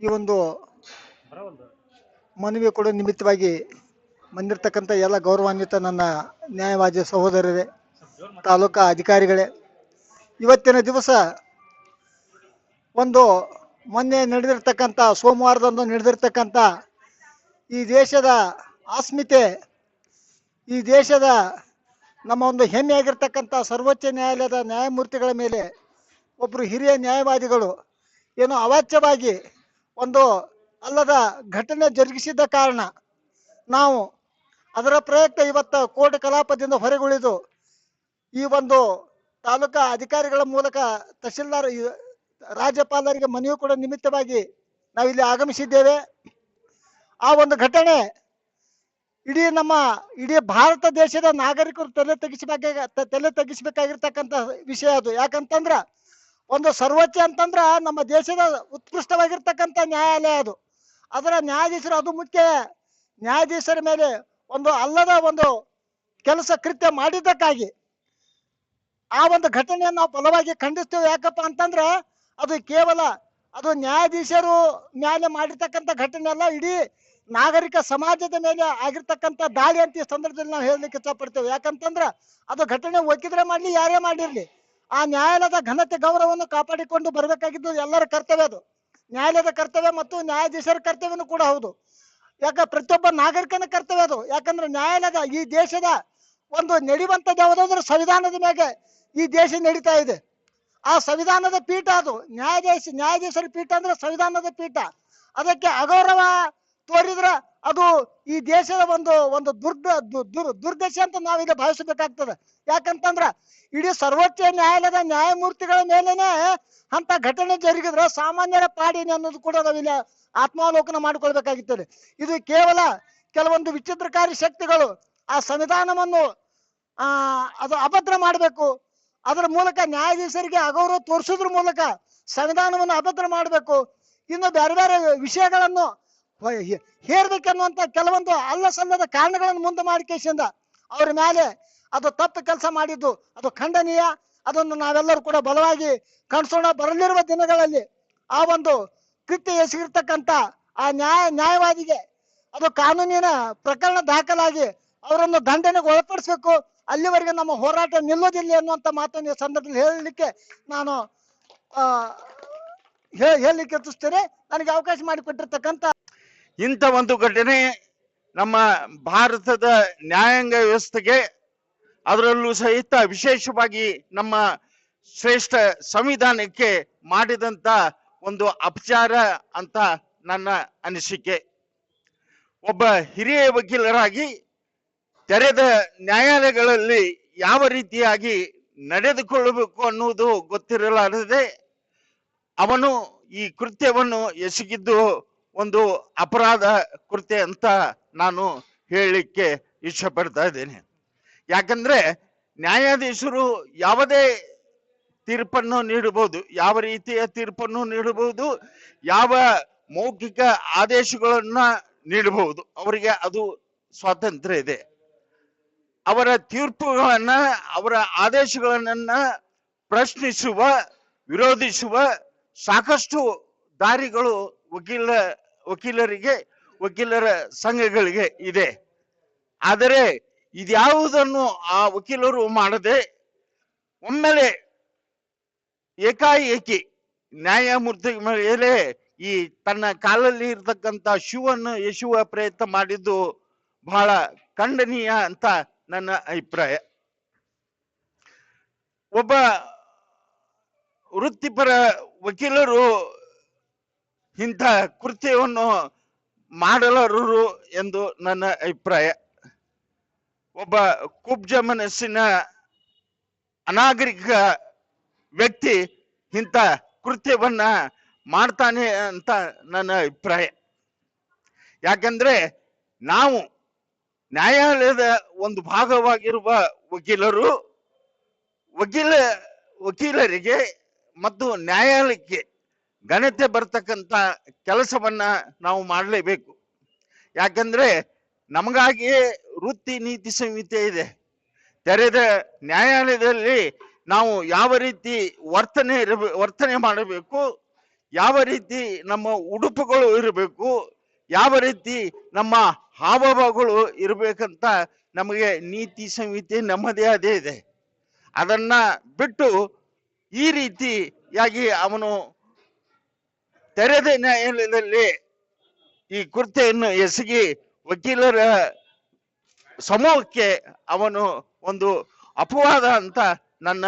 ಈ ಒಂದು ಮನವಿ ಕೊಡೋ ನಿಮಿತ್ತವಾಗಿ ಬಂದಿರತಕ್ಕಂಥ ಎಲ್ಲ ಗೌರವಾನ್ವಿತ ನನ್ನ ನ್ಯಾಯವಾದಿ ಸಹೋದರರೇ, ತಾಲೂಕಾ ಅಧಿಕಾರಿಗಳೇ. ಇವತ್ತಿನ ದಿವಸ ಒಂದು ಮೊನ್ನೆ ನಡೆದಿರ್ತಕ್ಕಂಥ, ಸೋಮವಾರದಂದು ನಡೆದಿರ್ತಕ್ಕಂಥ ಈ ದೇಶದ ಅಸ್ಮಿತೆ ಈ ದೇಶದ ನಮ್ಮ ಒಂದು ಹೆಮ್ಮೆಯಾಗಿರ್ತಕ್ಕಂಥ ಸರ್ವೋಚ್ಚ ನ್ಯಾಯಾಲಯದ ನ್ಯಾಯಮೂರ್ತಿಗಳ ಮೇಲೆ ಒಬ್ಬರು ಹಿರಿಯ ನ್ಯಾಯವಾದಿಗಳು ಏನು ಅವಾಚ್ಯವಾಗಿ ಒಂದು ಅಲ್ಲದ ಘಟನೆ ಜರುಗಿಸಿದ್ದ ಕಾರಣ ನಾವು ಅದರ ಪ್ರಯತ್ನ ಇವತ್ತು ಕೋರ್ಟ್ ಕಲಾಪದಿಂದ ಹೊರಗುಳಿದು ಈ ಒಂದು ತಾಲೂಕಾ ಅಧಿಕಾರಿಗಳ ಮೂಲಕ ತಹಶೀಲ್ದಾರ್ ರಾಜ್ಯಪಾಲರಿಗೆ ಮನವಿ ಕೂಡ ನಿಮಿತ್ತವಾಗಿ ನಾವಿಲ್ಲಿ ಆಗಮಿಸಿದ್ದೇವೆ. ಆ ಒಂದು ಘಟನೆ ಇಡೀ ನಮ್ಮ ಇಡೀ ಭಾರತ ದೇಶದ ನಾಗರಿಕರು ತಲೆ ತೆಗಿಸಬೇಕಾಗ ತಲೆ ತೆಗಿಸ್ಬೇಕಾಗಿರ್ತಕ್ಕಂಥ ವಿಷಯ ಅದು. ಯಾಕಂತಂದ್ರ ಒಂದು ಸರ್ವೋಚ್ಚ ಅಂತಂದ್ರ ನಮ್ಮ ದೇಶದ ಉತ್ಕೃಷ್ಟವಾಗಿರ್ತಕ್ಕಂಥ ನ್ಯಾಯಾಲಯ ಅದು. ಅದರ ನ್ಯಾಯಾಧೀಶರು ಅದು ಮುಖ್ಯ. ನ್ಯಾಯಾಧೀಶರ ಮೇಲೆ ಒಂದು ಅಲ್ಲದ ಒಂದು ಕೆಲಸ ಕೃತ್ಯ ಮಾಡಿದ್ದಕ್ಕಾಗಿ ಆ ಒಂದು ಘಟನೆಯನ್ನು ನಾವು ಬಲವಾಗಿ ಖಂಡಿಸ್ತೇವೆ. ಯಾಕಪ್ಪ ಅಂತಂದ್ರೆ ಅದು ಕೇವಲ ಅದು ನ್ಯಾಯಾಧೀಶರು ಮೇಲೆ ಮಾಡಿರ್ತಕ್ಕಂಥ ಘಟನೆ ಅಲ್ಲ, ಇಡೀ ನಾಗರಿಕ ಸಮಾಜದ ಮೇಲೆ ಆಗಿರ್ತಕ್ಕಂಥ ದಾಳಿ ಅಂತ ಈ ಸಂದರ್ಭದಲ್ಲಿ ನಾವು ಹೇಳಲಿಕ್ಕೆ ಇಷ್ಟಪಡ್ತೇವೆ. ಯಾಕಂತಂದ್ರೆ ಅದು ಘಟನೆ ಒಕ್ಕಿದ್ರೆ ಮಾಡಲಿ, ಯಾರೇ ಮಾಡಿರ್ಲಿ ಆ ನ್ಯಾಯಾಲಯದ ಘನತೆ ಗೌರವವನ್ನು ಕಾಪಾಡಿಕೊಂಡು ಬರಬೇಕಾಗಿದ್ದು ಎಲ್ಲರ ಕರ್ತವ್ಯ ಅದು. ನ್ಯಾಯಾಲಯದ ಕರ್ತವ್ಯ ಮತ್ತು ನ್ಯಾಯಾಧೀಶರ ಕರ್ತವ್ಯನೂ ಕೂಡ ಹೌದು. ಯಾಕ ಪ್ರತಿಯೊಬ್ಬ ನಾಗರಿಕನ ಕರ್ತವ್ಯ ಅದು. ಯಾಕಂದ್ರೆ ನ್ಯಾಯಾಲಯದ ಈ ದೇಶದ ಒಂದು ನಡೆಯುವಂಥದ್ದು ಯಾವುದಾದ್ರೂ ಸಂವಿಧಾನದ ಮೇಲೆ ಈ ದೇಶ ನಡೀತಾ ಇದೆ. ಆ ಸಂವಿಧಾನದ ಪೀಠ ಅದು. ನ್ಯಾಯಾಧೀಶ, ನ್ಯಾಯಾಧೀಶರ ಪೀಠ ಅಂದ್ರೆ ಸಂವಿಧಾನದ ಪೀಠ. ಅದಕ್ಕೆ ಅಗೌರವ ತೋರಿದ್ರ ಅದು ಈ ದೇಶದ ಒಂದು ಒಂದು ದುರ್ದ ದುರ್ದಶೆ ಅಂತ ನಾವಿಲ್ಲಿ ಭಾವಿಸಬೇಕಾಗ್ತದೆ. ಯಾಕಂತಂದ್ರ ಇಡೀ ಸರ್ವೋಚ್ಚ ನ್ಯಾಯಾಲಯದ ನ್ಯಾಯಮೂರ್ತಿಗಳ ಮೇಲೇನೆ ಅಂತ ಘಟನೆ ಜರುಗಿದ್ರೆ ಸಾಮಾನ್ಯರ ಪಾಡಿನ ಅನ್ನೋದು ಕೂಡ ನಾವಿಲ್ಲಿ ಆತ್ಮಾವಲೋಕನ ಮಾಡಿಕೊಳ್ಬೇಕಾಗಿತ್ತದೆ. ಇದು ಕೇವಲ ಕೆಲವೊಂದು ವಿಚಿತ್ರಕಾರಿ ಶಕ್ತಿಗಳು ಆ ಸಂವಿಧಾನವನ್ನು, ಆ, ಅದು ಅಭದ್ರ ಮಾಡಬೇಕು. ಅದರ ಮೂಲಕ ನ್ಯಾಯಾಧೀಶರಿಗೆ ಅಗೌರವ ತೋರಿಸೋದ್ರ ಮೂಲಕ ಸಂವಿಧಾನವನ್ನು ಅಭದ್ರ ಮಾಡಬೇಕು. ಇನ್ನು ಬೇರೆ ಬೇರೆ ವಿಷಯಗಳನ್ನು ಹೇರ್ಬೇಕನ್ನುವಂತ ಕೆಲವೊಂದು ಅಲ್ಲ ಸಲ್ಲದ ಕಾರಣಗಳನ್ನು ಮುಂದೆ ಮಾಡಿಕೆಸಿಂದ ಅವ್ರ ಮೇಲೆ ಅದು ತಪ್ಪು ಕೆಲಸ ಮಾಡಿದ್ದು, ಅದು ಖಂಡನೀಯ, ಅದನ್ನು ನಾವೆಲ್ಲರೂ ಕೂಡ ಬಲವಾಗಿ ಕಣ್ಸೋಣ. ಬರಲಿರುವ ದಿನಗಳಲ್ಲಿ ಆ ಒಂದು ಕೃತ್ಯ ಎಸಗಿರ್ತಕ್ಕಂಥ ಆ ನ್ಯಾಯ, ನ್ಯಾಯವಾದಿಗೆ ಅದು ಕಾನೂನಿನ ಪ್ರಕರಣ ದಾಖಲಾಗಿ ಅವರನ್ನು ದಂಡನೆಗೆ ಒಳಪಡಿಸಬೇಕು. ಅಲ್ಲಿವರೆಗೆ ನಮ್ಮ ಹೋರಾಟ ನಿಲ್ಲೋದಿಲ್ಲ ಅನ್ನುವಂತ ಮಾತನ್ನು ಈ ಸಂದರ್ಭದಲ್ಲಿ ಹೇಳಲಿಕ್ಕೆ ನಾನು ಹೇಳಲಿಕ್ಕೆ ಇಚ್ಛಿಸ್ತೇನೆ ನನಗೆ ಅವಕಾಶ ಮಾಡಿಕೊಟ್ಟಿರ್ತಕ್ಕಂಥ ಇಂಥ ಒಂದು ಘಟನೆ ನಮ್ಮ ಭಾರತದ ನ್ಯಾಯಾಂಗ ವ್ಯವಸ್ಥೆಗೆ ಅದರಲ್ಲೂ ಸಹಿತ ವಿಶೇಷವಾಗಿ ನಮ್ಮ ಶ್ರೇಷ್ಠ ಸಂವಿಧಾನಕ್ಕೆ ಮಾಡಿದಂತ ಒಂದು ಅಪಚಾರ ಅಂತ ನನ್ನ ಅನಿಸಿಕೆ. ಒಬ್ಬ ಹಿರಿಯ ವಕೀಲರಾಗಿ ತೆರೆದ ನ್ಯಾಯಾಲಯಗಳಲ್ಲಿ ಯಾವ ರೀತಿಯಾಗಿ ನಡೆದುಕೊಳ್ಳಬೇಕು ಅನ್ನುವುದು ಗೊತ್ತಿರಲಾರದೆ ಅವನು ಈ ಕೃತ್ಯವನ್ನು ಎಸಗಿದ್ದು ಒಂದು ಅಪರಾಧ ಕೃತ್ಯ ಅಂತ ನಾನು ಹೇಳಲಿಕ್ಕೆ ಇಷ್ಟಪಡ್ತಾ ಇದ್ದೇನೆ. ಯಾಕಂದ್ರೆ ನ್ಯಾಯಾಧೀಶರು ಯಾವುದೇ ತೀರ್ಪನ್ನು ನೀಡಬಹುದು, ಯಾವ ರೀತಿಯ ತೀರ್ಪನ್ನು ನೀಡಬಹುದು, ಯಾವ ಮೌಖಿಕ ಆದೇಶಗಳನ್ನ ನೀಡಬಹುದು, ಅವರಿಗೆ ಅದು ಸ್ವಾತಂತ್ರ್ಯ ಇದೆ. ಅವರ ತೀರ್ಪುಗಳನ್ನ, ಅವರ ಆದೇಶಗಳನ್ನ ಪ್ರಶ್ನಿಸುವ, ವಿರೋಧಿಸುವ ಸಾಕಷ್ಟು ದಾರಿಗಳು ವಕೀಲ ವಕೀಲರಿಗೆ, ವಕೀಲರ ಸಂಘಗಳಿಗೆ ಇದೆ. ಆದರೆ ಇದ್ಯಾವುದನ್ನು ಆ ವಕೀಲರು ಮಾಡದೆ ಒಮ್ಮೆಲೆ ಏಕಾಏಕಿ ನ್ಯಾಯಮೂರ್ತಿ ಮೇಲೆ ಈ ತನ್ನ ಕಾಲಲ್ಲಿ ಇರ್ತಕ್ಕಂಥ ಶೂವನ್ನು ಎಸೆಯುವ ಪ್ರಯತ್ನ ಮಾಡಿದ್ದು ಬಹಳ ಖಂಡನೀಯ ಅಂತ ನನ್ನ ಅಭಿಪ್ರಾಯ. ಒಬ್ಬ ವೃತ್ತಿಪರ ವಕೀಲರು ಇಂಥ ಕೃತ್ಯವನ್ನು ಮಾಡಲಾರರು ಎಂದು ನನ್ನ ಅಭಿಪ್ರಾಯ. ಒಬ್ಬ ಕುಬ್ಜ ಮನಸ್ಸಿನ ಅನಾಗರಿಕ ವ್ಯಕ್ತಿ ಇಂಥ ಕೃತ್ಯವನ್ನ ಮಾಡ್ತಾನೆ ಅಂತ ನನ್ನ ಅಭಿಪ್ರಾಯ. ಯಾಕಂದ್ರೆ ನಾವು ನ್ಯಾಯಾಲಯದ ಒಂದು ಭಾಗವಾಗಿರುವ ವಕೀಲರು, ವಕೀಲ, ವಕೀಲರಿಗೆ ಮತ್ತು ನ್ಯಾಯಾಲಯಕ್ಕೆ ಘನತೆ ಬರ್ತಕ್ಕಂಥ ಕೆಲಸವನ್ನ ನಾವು ಮಾಡಲೇಬೇಕು. ಯಾಕಂದ್ರೆ ನಮಗಾಗಿಯೇ ವೃತ್ತಿ ನೀತಿ ಸಂಹಿತೆ ಇದೆ. ತೆರೆದ ನ್ಯಾಯಾಲಯದಲ್ಲಿ ನಾವು ಯಾವ ರೀತಿ ವರ್ತನೆ ವರ್ತನೆ ಮಾಡಬೇಕು, ಯಾವ ರೀತಿ ನಮ್ಮ ಉಡುಪುಗಳು ಇರಬೇಕು, ಯಾವ ರೀತಿ ನಮ್ಮ ಹಾವಭಾವಗಳು ಇರಬೇಕಂತ ನಮಗೆ ನೀತಿ ಸಂಹಿತೆ ನಮ್ಮದೇ ಅದೇ ಇದೆ. ಅದನ್ನ ಬಿಟ್ಟು ಈ ರೀತಿಯಾಗಿ ಅವನು ತೆರೆದ ನ್ಯಾಯಾಲಯದಲ್ಲಿ ಈ ಕೃತ್ಯವನ್ನು ಎಸಗಿ ವಕೀಲರ ಸಮೂಹಕ್ಕೆ ಅವನು ಒಂದು ಅಪವಾದ ಅಂತ ನನ್ನ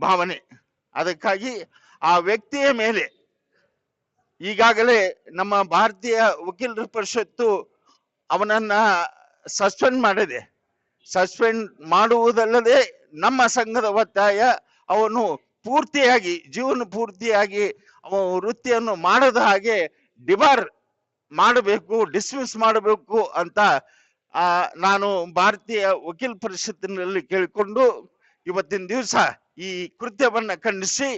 ಭಾವನೆ. ಅದಕ್ಕಾಗಿ ಆ ವ್ಯಕ್ತಿಯ ಮೇಲೆ ಈಗಾಗಲೇ ನಮ್ಮ ಭಾರತೀಯ ವಕೀಲರ ಪರಿಷತ್ತು ಅವನನ್ನ ಸಸ್ಪೆಂಡ್ ಮಾಡಿದೆ. ಸಸ್ಪೆಂಡ್ ಮಾಡುವುದಲ್ಲದೆ ನಮ್ಮ ಸಂಘದ ಒತ್ತಾಯ ಅವನು ಪೂರ್ತಿಯಾಗಿ, ಜೀವನ ಪೂರ್ತಿಯಾಗಿ ವೃತ್ತಿಯನ್ನು ಮಾಡದ ಹಾಗೆ ಡಿಬಾರ್ ಮಾಡಬೇಕು, ಡಿಸ್ಮಿಸ್ ಮಾಡಬೇಕು ಅಂತ ನಾನು ಭಾರತೀಯ ವಕೀಲ ಪರಿಷತ್ತಿನಲ್ಲಿ ಕೇಳಿಕೊಂಡು ಇವತ್ತಿನ ದಿವಸ ಈ ಕೃತ್ಯವನ್ನ ಖಂಡಿಸಿ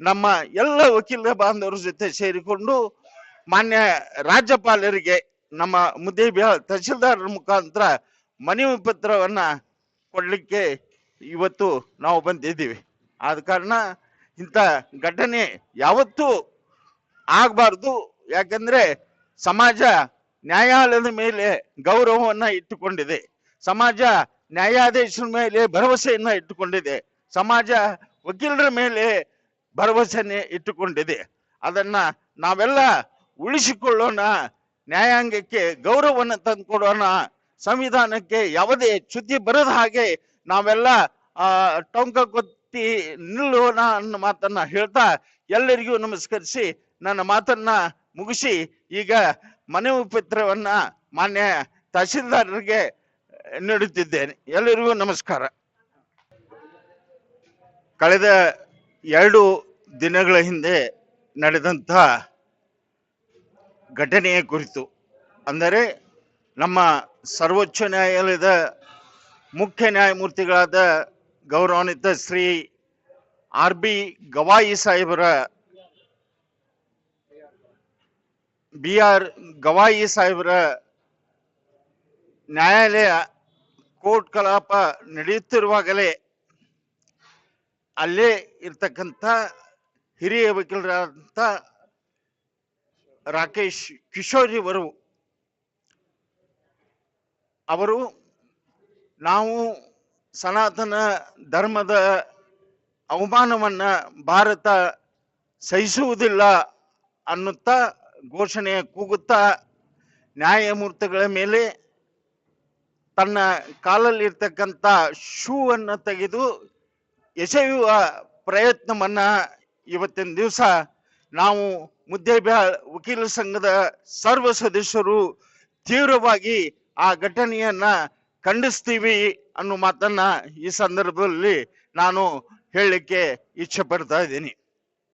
ನಮ್ಮ ಎಲ್ಲ ವಕೀಲ ಬಾಂಧವರ ಜೊತೆ ಸೇರಿಕೊಂಡು ಮಾನ್ಯ ರಾಜ್ಯಪಾಲರಿಗೆ ನಮ್ಮ ಮುದ್ದೇಬಿಹಾಳ್ ತಹಶೀಲ್ದಾರ್ ಮುಖಾಂತರ ಮನವಿ ಪತ್ರವನ್ನ ಕೊಡ್ಲಿಕ್ಕೆ ಇವತ್ತು ನಾವು ಬಂದಿದ್ದೀವಿ. ಆದ ಕಾರಣ ಇಂಥ ಘಟನೆ ಯಾವತ್ತೂ ಆಗಬಾರ್ದು. ಯಾಕಂದ್ರೆ ಸಮಾಜ ನ್ಯಾಯಾಲಯದ ಮೇಲೆ ಗೌರವವನ್ನ ಇಟ್ಟುಕೊಂಡಿದೆ. ಸಮಾಜ ನ್ಯಾಯಾಧೀಶರ ಮೇಲೆ ಭರವಸೆಯನ್ನ ಇಟ್ಟುಕೊಂಡಿದೆ. ಸಮಾಜ ವಕೀಲರ ಮೇಲೆ ಭರವಸೆನೆ ಇಟ್ಟುಕೊಂಡಿದೆ. ಅದನ್ನ ನಾವೆಲ್ಲ ಉಳಿಸಿಕೊಳ್ಳೋಣ. ನ್ಯಾಯಾಂಗಕ್ಕೆ ಗೌರವವನ್ನು ತಂದುಕೊಡೋಣ. ಸಂವಿಧಾನಕ್ಕೆ ಯಾವುದೇ ಚ್ಯುತಿ ಬರದ ಹಾಗೆ ನಾವೆಲ್ಲ ಟೊಂಕ ಕೊತ್ತಿ ನಿಲ್ಲೋಣ ಅನ್ನೋ ಮಾತನ್ನ ಹೇಳ್ತಾ ಎಲ್ಲರಿಗೂ ನಮಸ್ಕರಿಸಿ ನನ್ನ ಮಾತನ್ನ ಮುಗಿಸಿ ಈಗ ಮನೆ ಉಪತ್ರವನ್ನ ಮಾನ್ಯ ತಹಸೀಲ್ದಾರರಿಗೆ ನೀಡುತ್ತಿದ್ದೇನೆ. ಎಲ್ಲರಿಗೂ ನಮಸ್ಕಾರ. ಕಳೆದ ಎರಡು ದಿನಗಳ ಹಿಂದೆ ನಡೆದಂಥ ಘಟನೆಯ ಕುರಿತು, ಅಂದರೆ ನಮ್ಮ ಸರ್ವೋಚ್ಚ ನ್ಯಾಯಾಲಯದ ಮುಖ್ಯ ನ್ಯಾಯಮೂರ್ತಿಗಳಾದ ಗೌರವಾನ್ವಿತ ಶ್ರೀ ಆರ್ ಬಿ ಗವಾಯಿ ಸಾಹೇಬರ ಬಿ ಆರ್ ಗವಾಯಿ ಸಾಹೇಬರ ನ್ಯಾಯಾಲಯ ಕೋರ್ಟ್ ಕಲಾಪ ನಡೆಯುತ್ತಿರುವಾಗಲೇ ಅಲ್ಲೇ ಇರ್ತಕ್ಕಂಥ ಹಿರಿಯ ವಕೀಲರಾದಂಥ ರಾಕೇಶ್ ಕಿಶೋರಿ ಅವರು ಅವರು ನಾವು ಸನಾತನ ಧರ್ಮದ ಅವಮಾನವನ್ನ ಭಾರತ ಸಹಿಸುವುದಿಲ್ಲ ಅನ್ನುತ್ತಾ ಘೋಷಣೆ ಕೂಗುತ್ತಾ ನ್ಯಾಯಮೂರ್ತಿಗಳ ಮೇಲೆ ತನ್ನ ಕಾಲಲ್ಲಿರ್ತಕ್ಕಂಥ ಶೂ ಅನ್ನು ತೆಗೆದು ಎಸೆಯುವ ಪ್ರಯತ್ನವನ್ನ ಇವತ್ತಿನ ದಿವಸ ನಾವು ಮುದ್ದೇಬ್ಯಾಳ್ ವಕೀಲ ಸಂಘದ ಸರ್ವ ಸದಸ್ಯರು ತೀವ್ರವಾಗಿ ಆ ಘಟನೆಯನ್ನ ಖಂಡಿಸ್ತೀವಿ ಅನ್ನೋ ಮಾತನ್ನ ಈ ಸಂದರ್ಭದಲ್ಲಿ ನಾನು ಹೇಳಲಿಕ್ಕೆ ಇಚ್ಛೆ ಪಡ್ತಾ ಇದ್ದೀನಿ.